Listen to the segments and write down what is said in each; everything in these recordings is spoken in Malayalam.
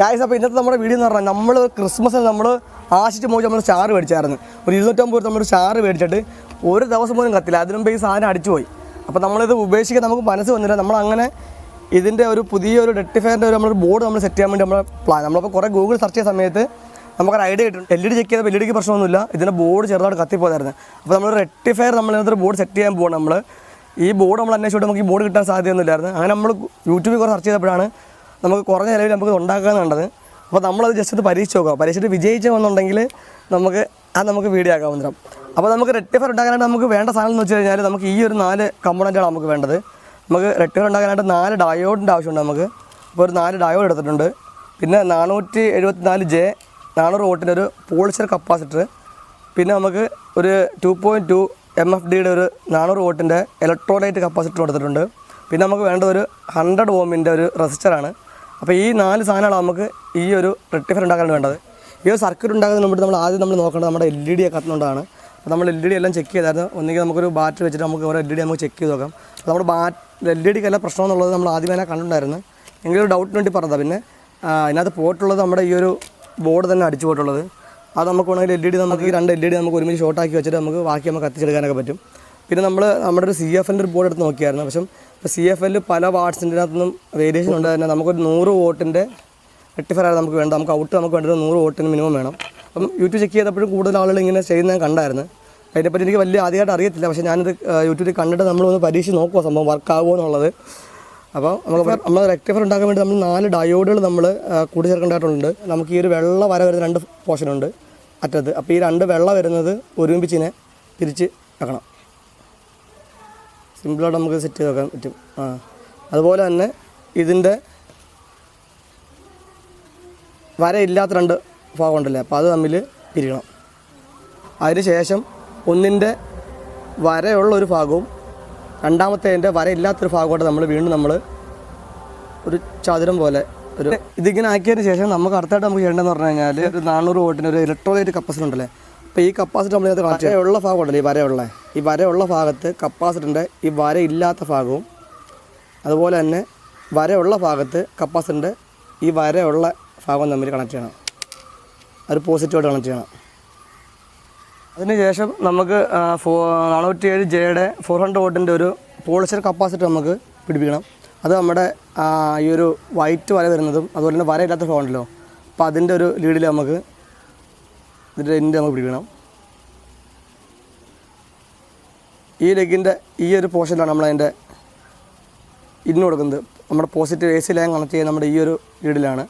ഗായ്സ് അപ്പോൾ ഇന്നത്തെ നമ്മുടെ വീഡിയോ എന്ന് പറഞ്ഞാൽ നമ്മൾ ക്രിസ്മസിന് നമ്മൾ ആശിച്ച് മോചി നമ്മൾ സ്റ്റാർ മേടിച്ചായിരുന്നു. ഒരു ഇരുന്നൂറ്റമ്പത് നമ്മൾ സ്റ്റാർ മേടിച്ചിട്ട് ഒരു ദിവസം പോലും കത്തില്ല. അതിനും ഈ സാധനം അടിച്ചു പോയി. അപ്പോൾ നമ്മളിത് ഉപേക്ഷിക്കാൻ നമുക്ക് മനസ്സ് വന്നില്ല. നമ്മളങ്ങനെ ഇതിന്റെ ഒരു പുതിയ പുതിയൊരു റെക്ടിഫയറിന്റെ ഒരു നമ്മളൊരു ബോർഡ് നമ്മൾ സെറ്റ് ചെയ്യാൻ വേണ്ടി നമ്മൾ പ്ലാൻ നമ്മളിപ്പോൾ കുറേ ഗൂഗിൾ സെർച്ച് ചെയ്ത സമയത്ത് നമുക്കൊരു ഐഡിയ കിട്ടും. എൽ ഇ ഡി ചെക്ക് ചെയ്തപ്പോൾ എൽ ഇ ഡിക്ക് പ്രശ്നമൊന്നുമില്ല. ഇതിന്റെ ബോർഡ് ചെറുതായിട്ട് കത്തിപ്പോയായിരുന്നു അപ്പോൾ നമ്മൾ റെക്ടിഫയർ നമ്മൾ ഇതിനകത്തൊരു ബോർഡ് സെറ്റ് ചെയ്യാൻ പോകണം നമ്മൾ ഈ ബോർഡ് നമ്മൾ അന്വേഷിച്ചിട്ട് നമുക്ക് ഈ ബോർഡ് കിട്ടാൻ സാധ്യതയൊന്നുമില്ലായിരുന്നു. അങ്ങനെ നമ്മൾ യൂട്യൂബിൽ കുറേ സെർച്ച് ചെയ്തപ്പോഴാണ് നമുക്ക് കുറഞ്ഞ ചിലവിൽ നമുക്ക് ഉണ്ടാക്കാമെന്നുണ്ടത് അപ്പോൾ നമ്മളത് ജസ്റ്റ് ഒന്ന് പരീക്ഷിച്ച് നോക്കുക പരീക്ഷിച്ചിട്ട് വിജയിച്ചു വന്നുണ്ടെങ്കിൽ നമുക്ക് അത് നമുക്ക് വീഡിയോ ആക്കാൻ അപ്പോൾ നമുക്ക് റെക്ടിഫയർ ഉണ്ടാക്കാനായിട്ട് നമുക്ക് വേണ്ട സാധനം എന്ന് വെച്ച് കഴിഞ്ഞാൽ നമുക്ക് ഈ ഒരു നാല് കമ്പോണന്റുകളാണ് നമുക്ക് വേണ്ടത്. നമുക്ക് റെക്ടിഫയർ ഉണ്ടാക്കാനായിട്ട് നാല് ഡയോഡിന്റെ ആവശ്യമുണ്ട് നമുക്ക്. അപ്പോൾ ഒരു നാല് ഡയോഡ് എടുത്തിട്ടുണ്ട്. പിന്നെ നാനൂറ്റി എഴുപത്തി നാല് ജെ നാനൂറ് വോട്ടിന്റെ ഒരു പോളിച്ചർ കപ്പാസിറ്റർ പിന്നെ നമുക്ക് ഒരു two point two M F ഡിയുടെ ഒരു നാനൂറ് വോട്ടിന്റെ ഇലക്ട്രോലൈറ്റ് കപ്പാസിറ്റർ എടുത്തിട്ടുണ്ട്. പിന്നെ നമുക്ക് വേണ്ട ഒരു ഹൺഡ്രഡ് ഓമിന്റെ ഒരു റെസിസ്റ്ററാണ് അപ്പോൾ ഈ നാല് സാധനങ്ങളാണ് നമുക്ക് ഈ ഒരു റെക്ടിഫയർ ഉണ്ടാക്കാൻ വേണ്ടത്. ഈ ഒരു സർക്യൂട്ട് ഉണ്ടാക്കുന്നതിന് മുമ്പ് നമ്മൾ ആദ്യം നമ്മൾ നോക്കേണ്ടത് നമ്മുടെ എൽ ഇ ഡി കത്തുന്നുണ്ടാണ് അപ്പോൾ നമ്മൾ എൽ ഇ ഡി എല്ലാം ചെക്ക് ചെയ്തായിരുന്നു. ഒന്നുകിൽ നമുക്കൊരു ബാറ്ററി വെച്ചിട്ട് നമുക്ക് ഓരോ എൽ ഇ ഡി നമുക്ക് ചെക്ക് ചെയ്ത് നോക്കാം. അപ്പോൾ നമ്മുടെ ബാറ്റ് എൽ ഇ ഡിക്ക് എല്ലാം പ്രശ്നം എന്നുള്ളത് നമ്മൾ ആദ്യമേ തന്നെ കണ്ടിട്ടുണ്ടായിരുന്നു. എങ്കിലും ഡൗട്ടിന് വേണ്ടി പറഞ്ഞതാണ് പിന്നെ അതിനകത്ത് പോയിട്ടുള്ളത് നമ്മുടെ ഈ ഒരു ബോർഡ് തന്നെ അടിച്ചു പോയിട്ടുള്ളത്. അത് നമുക്ക് വേണമെങ്കിൽ എൽ ഇ ഡി നമുക്ക് രണ്ട് എൽ ഇ ഡി നമുക്ക് ഒരുമിച്ച് ഷോർട്ടാക്കി വെച്ചിട്ട് നമുക്ക് ബാക്കി നമുക്ക് കത്തിച്ചെടുക്കാനൊക്കെ പറ്റും. പിന്നെ നമ്മൾ നമ്മുടെ ഒരു സി എഫ് എല്ലിന്റെ ബോർഡ് എടുത്ത് നോക്കിയായിരുന്നു. പക്ഷേ ഇപ്പോൾ സി എഫ് എല്ലിൽ പല വാർഡ്സിന്റെ അകത്തുനിന്നും വേരിയേഷൻ ഉണ്ട് തന്നെ. നമുക്കൊരു നൂറ് വോട്ടിന്റെ റെക്ടിഫയർ നമുക്ക് വേണ്ട. നമുക്ക് ഔട്ട് നമുക്ക് വേണ്ടത് നൂറ് വോട്ടിന് മിനിമം വേണം. അപ്പം യൂട്യൂബ് ചെക്ക് ചെയ്തപ്പോഴും കൂടുതൽ ആളുകൾ ഇങ്ങനെ ചെയ്യുന്നത് ഞാൻ കണ്ടായിരുന്നു. അതിനെപ്പറ്റി എനിക്ക് വലിയ ആദ്യമായിട്ട് അറിയത്തില്ല. പക്ഷേ ഞാനിത് യൂട്യൂബിൽ കണ്ടിട്ട് നമ്മളൊന്ന് പരീക്ഷിച്ച് നോക്കുക സംഭവം വർക്ക് ആകുമോ എന്നുള്ളത്. അപ്പോൾ നമുക്ക് നമ്മൾ റെക്ടിഫയർ ഉണ്ടാക്കാൻ വേണ്ടി നമ്മൾ നാല് ഡയോഡുകൾ നമ്മൾ കൂടി ചേർക്കേണ്ടതായിട്ടുണ്ട് നമുക്ക് ഈ ഒരു വെള്ള വര വരുന്ന രണ്ട് പോർഷനുണ്ട് അറ്റത്ത്. അപ്പോൾ ഈ രണ്ട് വെള്ള വരുന്നത് ഒരുമിപ്പിച്ചിനെ തിരിച്ച് വെക്കണം. സിമ്പിളായിട്ട് നമുക്ക് സെറ്റ് ചെയ്ത് വെക്കാൻ പറ്റും. ആ. അതുപോലെ തന്നെ ഇതിന്റെ വരയില്ലാത്ത രണ്ട് ഭാഗം ഉണ്ടല്ലേ? അപ്പോൾ അത് തമ്മിൽ പിരിയണം. അതിന് ശേഷം ഒന്നിന്റെ വരയുള്ള ഒരു ഭാഗവും രണ്ടാമത്തേതിന്റെ വരയില്ലാത്തൊരു ഭാഗമായിട്ട് നമ്മൾ വീണ്ടും നമ്മൾ ഒരു ചതുരം പോലെ ഒരു ഇതിങ്ങനെ ആക്കിയതിന് ശേഷം നമുക്ക് അടുത്തായിട്ട് നമുക്ക് ചെയ്യേണ്ടതെന്ന് പറഞ്ഞു കഴിഞ്ഞാൽ ഒരു നാനൂറ് വോട്ടിന് ഒരു ഇലക്ട്രോലൈറ്റ് കപ്പാസിറ്റർ ഉണ്ടല്ലേ? അപ്പോൾ ഈ കപ്പാസിറ്റർ നമ്മൾ ഇതിനകത്ത് കണക്ട് വരയുള്ള ഭാഗം ഉണ്ടല്ലോ ഈ വരയുള്ള. ഈ വരയുള്ള ഭാഗത്ത് കപ്പാസിറ്ററിന്റെ ഈ വരയില്ലാത്ത ഭാഗവും അതുപോലെ തന്നെ വരയുള്ള ഭാഗത്ത് കപ്പാസിറ്ററിന്റെ ഈ വരയുള്ള ഭാഗം തമ്മിൽ കണക്ട് ചെയ്യണം. ഒരു പോസിറ്റീവായിട്ട് കണക്ട് ചെയ്യണം. അതിനുശേഷം നമുക്ക് ഫോ നാനൂറ്റി ഏഴ് ജെയുടെ ഫോർ ഹൺഡ്രഡ് വോട്ടിന്റെ ഒരു പോളിച്ചർ കപ്പാസിറ്റർ നമുക്ക് പിടിപ്പിക്കണം. അത് നമ്മുടെ ഈ ഒരു വൈറ്റ് വര വരുന്നതും അതുപോലെ തന്നെ വരയില്ലാത്ത ഇല്ലാത്ത ഫോണല്ലോ അപ്പോൾ അതിന്റെ ഒരു ലീഡിൽ നമുക്ക് ഇതിന്റെ എൻഡ് നമുക്ക് പിടിക്കണം. ഈ ലെഗിന്റെ ഈ ഒരു പോർഷനിലാണ് നമ്മളതിന്റെ ഇന്ന് കൊടുക്കുന്നത്. നമ്മുടെ positive A C line connect ചെയ്യുന്ന നമ്മുടെ ഈ ഒരു ലീഡിലാണ്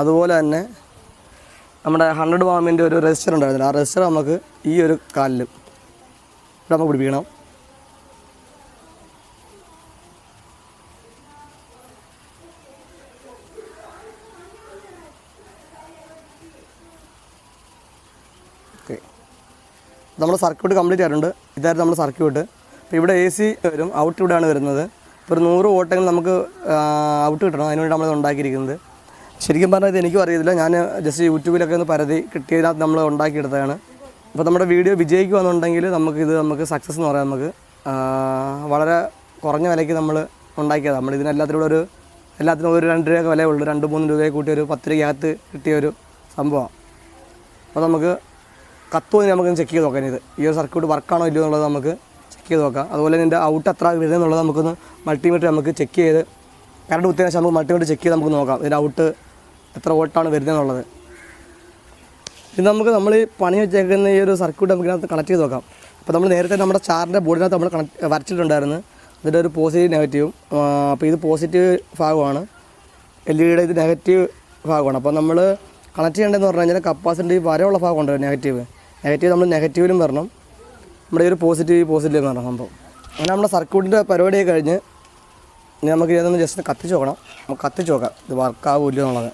അതുപോലെ തന്നെ നമ്മുടെ ഹൺഡ്രഡ് വാമിന്റെ ഒരു രജിസ്റ്റർ ഉണ്ടായിരുന്നു ആ രജിസ്റ്റർ നമുക്ക് ഈ ഒരു കാലിലും ഇവിടെ നമുക്ക് പിടിപ്പിക്കണം. നമ്മുടെ സർക്യൂട്ട് കംപ്ലീറ്റ് ആയിട്ടുണ്ട്. ഇതായിരുന്നു നമ്മുടെ സർക്യൂട്ട് അപ്പോൾ ഇവിടെ എ സി വരും. ഔട്ട് ഇവിടെയാണ് വരുന്നത്. ഒരു നൂറ് വോട്ടെങ്കിൽ നമുക്ക് ഔട്ട് കിട്ടണം. അതിനുവേണ്ടി നമ്മൾ ഉണ്ടാക്കിയിരിക്കുന്നത്. ശരിക്കും പറഞ്ഞാൽ ഇത് എനിക്കും അറിയത്തില്ല. ഞാൻ ജസ്റ്റ് യൂട്യൂബിലൊക്കെ ഒന്ന് പരതി കിട്ടിയതിനകത്ത് നമ്മൾ ഉണ്ടാക്കിയെടുത്തതാണ്. അപ്പോൾ നമ്മുടെ വീഡിയോ വിജയിക്കുകയെന്നുണ്ടെങ്കിൽ നമുക്കിത് നമുക്ക് സക്സസ് എന്ന് പറയാം നമുക്ക്. വളരെ കുറഞ്ഞ വിലയ്ക്ക് നമ്മൾ ഉണ്ടാക്കിയത്. നമ്മൾ ഇതിനെല്ലാത്തിലൂടെ ഒരു എല്ലാത്തിനും ഒരു രണ്ട് രൂപയൊക്കെ വിലയുള്ളൂ രണ്ട് മൂന്ന് രൂപയെ കൂട്ടി ഒരു പത്ത് രൂപയ്ക്കകത്ത് കിട്ടിയ ഒരു സംഭവമാണ് അപ്പോൾ നമുക്ക് കത്തുമെന്ന് നമുക്ക് ചെക്ക് ചെയ്ത് നോക്കാം ഇത്. ഈ ഒരു സർക്യൂട്ട് വർക്കാണോ ഇല്ലയോ എന്നുള്ളത് നമുക്ക് ചെക്ക് ചെയ്ത് നോക്കാം. അതുപോലെ ഇതിന്റെ ഔട്ട് എത്ര വരുന്നത് എന്നുള്ളത് നമുക്കൊന്ന് മൾട്ടിമീറ്റർ നമുക്ക് ചെക്ക് ചെയ്ത് കറണ്ട് കുത്തിയ നമുക്ക് മൾട്ടിമീറ്റർ ചെക്ക് ചെയ്ത് നമുക്ക് നോക്കാം. ഇതിന്റെ ഔട്ട് എത്ര വോട്ടാണ് വരുന്നത് എന്നുള്ളത്. ഇത് നമുക്ക് നമ്മൾ ഈ പണി വെച്ചേക്കുന്ന ഈ ഒരു സർക്യൂട്ട് നമുക്ക് ഇതിനകത്ത് കണക്ട് ചെയ്ത് നോക്കാം. അപ്പോൾ നമ്മൾ നേരത്തെ നമ്മുടെ ചാറിന്റെ ബോർഡിനകത്ത് നമ്മൾ കണക്ട് വരച്ചിട്ടുണ്ടായിരുന്നു. അതിന്റെ ഒരു പോസിറ്റീവ് നെഗറ്റീവും അപ്പോൾ ഇത് പോസിറ്റീവ് ഭാഗമാണ്. എൽ ഇയുടെ ഇത് നെഗറ്റീവ് ഭാഗമാണ്. അപ്പോൾ നമ്മൾ കണക്ട് ചെയ്യേണ്ടതെന്ന് പറഞ്ഞു കഴിഞ്ഞാൽ കപ്പാസിറ്റി വരെയുള്ള ഭാഗം ഉണ്ടല്ലോ നെഗറ്റീവ് നെഗറ്റീവ് നമ്മൾ നെഗറ്റീവിലും വരണം. നമ്മുടെ ഈ ഒരു പോസിറ്റീവ് പോസിറ്റീവ് എന്ന് പറഞ്ഞ സംഭവം. അങ്ങനെ നമ്മുടെ സർക്യൂട്ടിന്റെ പരിപാടിയെ കഴിഞ്ഞ് ഇനി നമുക്ക് ഇതൊന്ന് ജസ്റ്റ് കത്തിച്ച് നോക്കണം. നമുക്ക് കത്തിച്ച് നോക്കാം. ഇത് വർക്കാവില്ല എന്നുള്ളത്.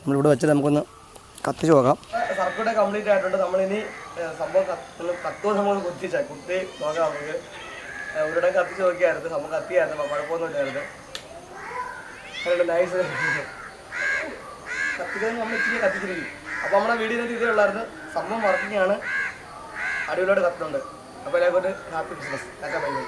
നമ്മളിവിടെ വെച്ചിട്ട് നമുക്കൊന്ന് കത്തിച്ച് നോക്കാം. സർക്യൂട്ട് കംപ്ലീറ്റ് ആയിട്ടുണ്ട്. നമ്മളിനി സംഭവം കത്തുവ സംഭവം കുത്തിച്ചാൽ കുത്തി നോക്കാം നമുക്ക്. ഒരിടം കത്തിച്ച് നോക്കിയായിരുന്നു. സംഭവം കത്തിയായിരുന്നു. കുഴപ്പമൊന്നുമില്ലായിരുന്നു നൈസ് കത്തിക്കാൻ നമ്മൾ ഇച്ചിരി കത്തിച്ചിരിക്കും അപ്പോൾ നമ്മുടെ വീഡിയോ ഇതേ ഉള്ളായിരുന്നു. സംഭവം വർക്കിംഗ് ആണ് കത്തുന്നുണ്ട് അപ്പോൾ എല്ലാവർക്കും ഹാപ്പി ബിസിനസ് ബൈ ബൈ